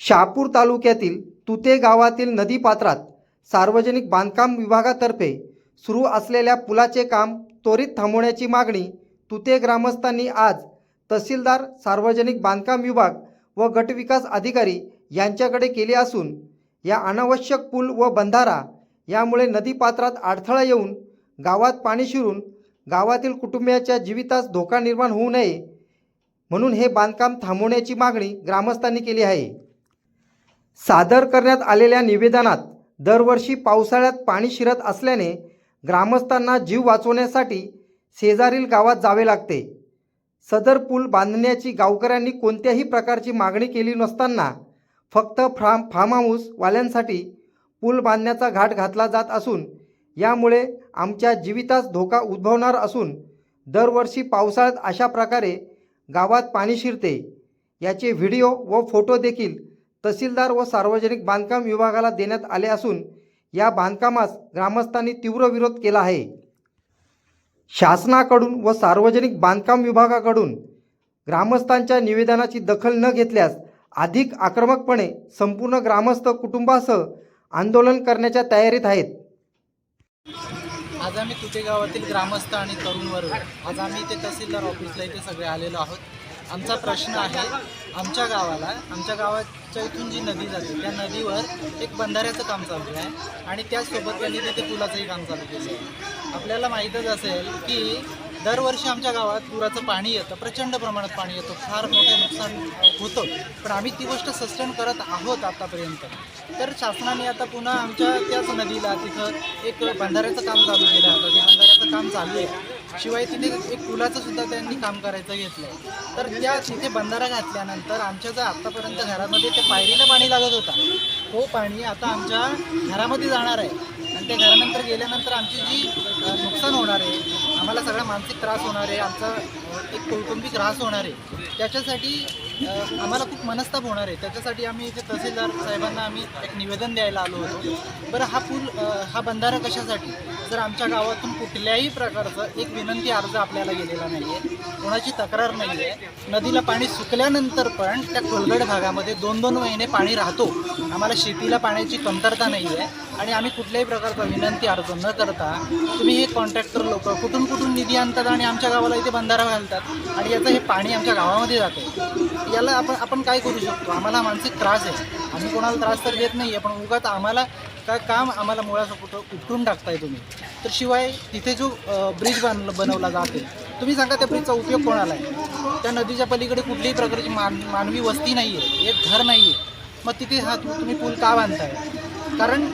शहापूर तालुक्यातील तुते गावातील नदीपात्रात सार्वजनिक बांधकाम विभागातर्फे सुरू असलेल्या पुलाचे काम त्वरित थांबवण्याची मागणी तुते ग्रामस्थांनी आज तहसीलदार सार्वजनिक बांधकाम विभाग व गटविकास अधिकारी यांच्याकडे केली असून या अनावश्यक पूल व बंधारा यामुळे नदीपात्रात अडथळा येऊन गावात पाणी शिरून गावातील कुटुंबियाच्या जीवितास धोका निर्माण होऊ नये म्हणून हे बांधकाम थांबवण्याची मागणी ग्रामस्थांनी केली आहे. सादर करण्यात आलेल्या निवेदनात दरवर्षी पावसाळ्यात पाणी शिरत असल्याने ग्रामस्थांना जीव वाचवण्यासाठी शेजारील गावात जावे लागते. सदर पूल बांधण्याची गावकऱ्यांनी कोणत्याही प्रकारची मागणी केली नसताना फक्त फार्म फार्म हाऊसवाल्यांसाठी पूल बांधण्याचा घाट घातला जात असून यामुळे आमच्या जीवितास धोका उद्भवणार असून दरवर्षी पावसाळ्यात अशा प्रकारे गावात पाणी शिरते. याचे व्हिडिओ व फोटो देखील तहसीलदार व सार्वजनिक बांधकाम विभागाला देण्यात आले असून या बांधकामास ग्रामस्थांनी तीव्र विरोध केला आहे. शासनाकडून व सार्वजनिक बांधकाम विभागाकडून ग्रामस्थांच्या निवेदनाची दखल न घेतल्यास अधिक आक्रमकपणे संपूर्ण ग्रामस्थ कुटुंबासह आंदोलन करण्याच्या तयारीत आहेत. आज आम्ही तुटे गावातील ग्रामस्थ आणि तरुण वर्ग आज आम्ही इथे तहसीलदार ऑफिसला इथे सगळे आलेलो आहोत. आमचा प्रश्न आहे आमच्या गावाला. आमच्या गावाच्या इथून जी नदी जाते त्या नदीवर एक बंधाऱ्याचं काम चालू आहे आणि त्याचसोबत त्यांनी तिथे पुलाचंही काम चालू केलं आहे. आपल्याला माहीतच असेल की दरवर्षी आमच्या गावात पुराचं पाणी येतं प्रचंड प्रमाणात पाणी येतं फार मोठं नुकसान होतं. पण आम्ही ती गोष्ट सस्टेन करत आहोत आतापर्यंत. तर शासनाने आता पुन्हा आमच्या त्याच नदीला तिथं एक बंधाऱ्याचं काम चालू केलं आहे. ते बंधाऱ्याचं काम चालू आहे. शिवाय तिथे एक पुलाचं सुद्धा त्यांनी काम करायचं घेतलं तर त्या तिथे बंधारा घातल्यानंतर आमच्या जर आत्तापर्यंत घरामध्ये ते पायरीला पाणी लागत होता. तो पाणी आता आमच्या घरामध्ये जाणार आहे. आणि त्या घरानंतर गेल्यानंतर आमची जी नुकसान होणार आहे आम्हाला सगळा मानसिक त्रास होणार आहे आमचा एक कौटुंबिक त्रास होणार आहे त्याच्यासाठी आम्हाला खूप मनस्ताप होणार आहे. त्याच्यासाठी आम्ही इथे तहसीलदार साहेबांना आम्ही एक निवेदन द्यायला आलो होतो. बरं हा पूल हा बंधारा कशासाठी? जर आमच्या गावातून कुठल्याही प्रकारचं एक विनंती अर्ज आपल्याला गेलेला नाही आहे कोणाची तक्रार नाही आहे नदीला पाणी सुकल्यानंतर पण त्या खोलगड भागामध्ये दोन दोन महिने पाणी राहतो. आम्हाला शेतीला पाण्याची कमतरता नाही आहे आणि आम्ही कुठल्याही प्रकारचा विनंती अर्ज न करता तुम्ही हे कॉन्ट्रॅक्टर लोक कुठून कुठून निधी आणतात आणि आमच्या गावाला इथे बंधारा घालतात आणि याचं हे पाणी आमच्या गावामध्ये जातं याला आपण आपण काय करू शकतो? आम्हाला मानसिक त्रास आहे. आम्ही कोणाला त्रास तर देत नाही आहे पण उगाच आम्हाला काय काम आम्हाला मुळासकट उपटून टाकताय तुम्ही? तर शिवाय तिथे जो ब्रिज बन बनवला जाते तुम्ही सांगा त्या ब्रिजचा उपयोग कोणाला आहे? त्या नदीच्या पलीकडे कुठल्याही प्रकारची मान मानवी वस्ती नाही आहे एक घर नाही आहे मग तिथे हा तुम्ही पूल का बांधताय? कारण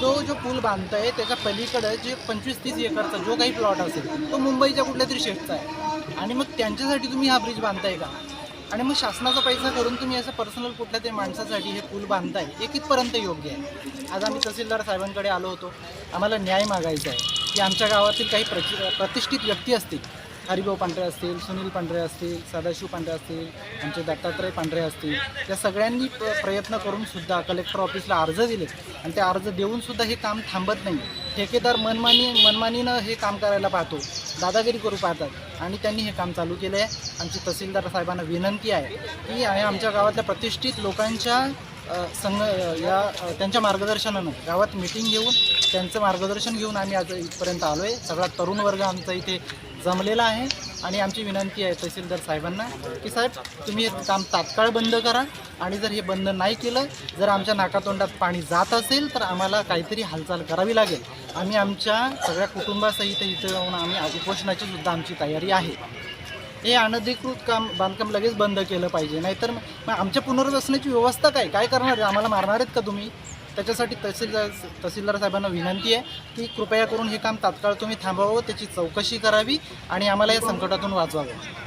तो जो पूल बांधताय त्याच्या पलीकडं जे पंचवीस तीस एकरचा जो काही प्लॉट असेल तो मुंबईच्या कुठल्या तरी शेतचा आहे. आणि मग त्यांच्यासाठी तुम्ही हा ब्रिज बांधताय का? आणि मग शासनाचा पैसा करून तुम्ही असं पर्सनल कुठल्या तरी माणसासाठी हे पूल बांधताय हे कितपर्यंत योग्य आहे? आज आम्ही तहसीलदार साहेबांकडे आलो होतो. आम्हाला न्याय मागायचा आहे. की आमच्या गावातील काही प्रचि प्रतिष्ठित व्यक्ती असतील हरिभाऊ पांढरे असतील सुनील पांढरे असतील सदाशिव पांढरे असतील आमचे दत्तात्रय पांढरे असतील या सगळ्यांनी प- प्रयत्न करूनसुद्धा कलेक्टर ऑफिसला अर्ज दिले आणि ते अर्ज देऊनसुद्धा हे काम थांबत नाही. ठेकेदार मनमानी मनमानीनं हे काम करायला पाहतो. दादागिरी करू पाहतात. आणि त्यांनी हे काम चालू केलं आहे आमची तहसीलदार साहेबांना विनंती आहे की आहे आमच्या गावातल्या प्रतिष्ठित लोकांच्या संघ या त्यांच्या मार्गदर्शनानं गावात मिटिंग घेऊन त्यांचं मार्गदर्शन घेऊन आम्ही आज इथपर्यंत आलो आहे सगळा तरुण वर्ग आमचा इथे जमलेला आहे. आणि आमची विनंती आहे तहसीलदार साहेबांना की साहेब तुम्ही हे काम तात्काळ बंद करा. आणि जर हे बंद नाही केलं जर आमच्या नाकातोंडात पाणी जात असेल तर आम्हाला काहीतरी हालचाल करावी लागेल. आम्ही आमच्या सगळ्या कुटुंबासहित इथं जाऊन आम्ही उपोषणाची सुद्धा आमची तयारी आहे. हे अनधिकृत काम बांधकाम लगेच बंद केलं पाहिजे. नाहीतर मग मग आमच्या पुनर्वसनाची व्यवस्था काय? काय करणार? आहे आम्हाला मारणार आहेत का तुम्ही? त्याच्यासाठी तहसीलदार तहसीलदार साहेबांना विनंती आहे की कृपया करून हे काम तात्काळ तुम्ही थांबवावं त्याची चौकशी करावी आणि आम्हाला या संकटातून वाचवावं.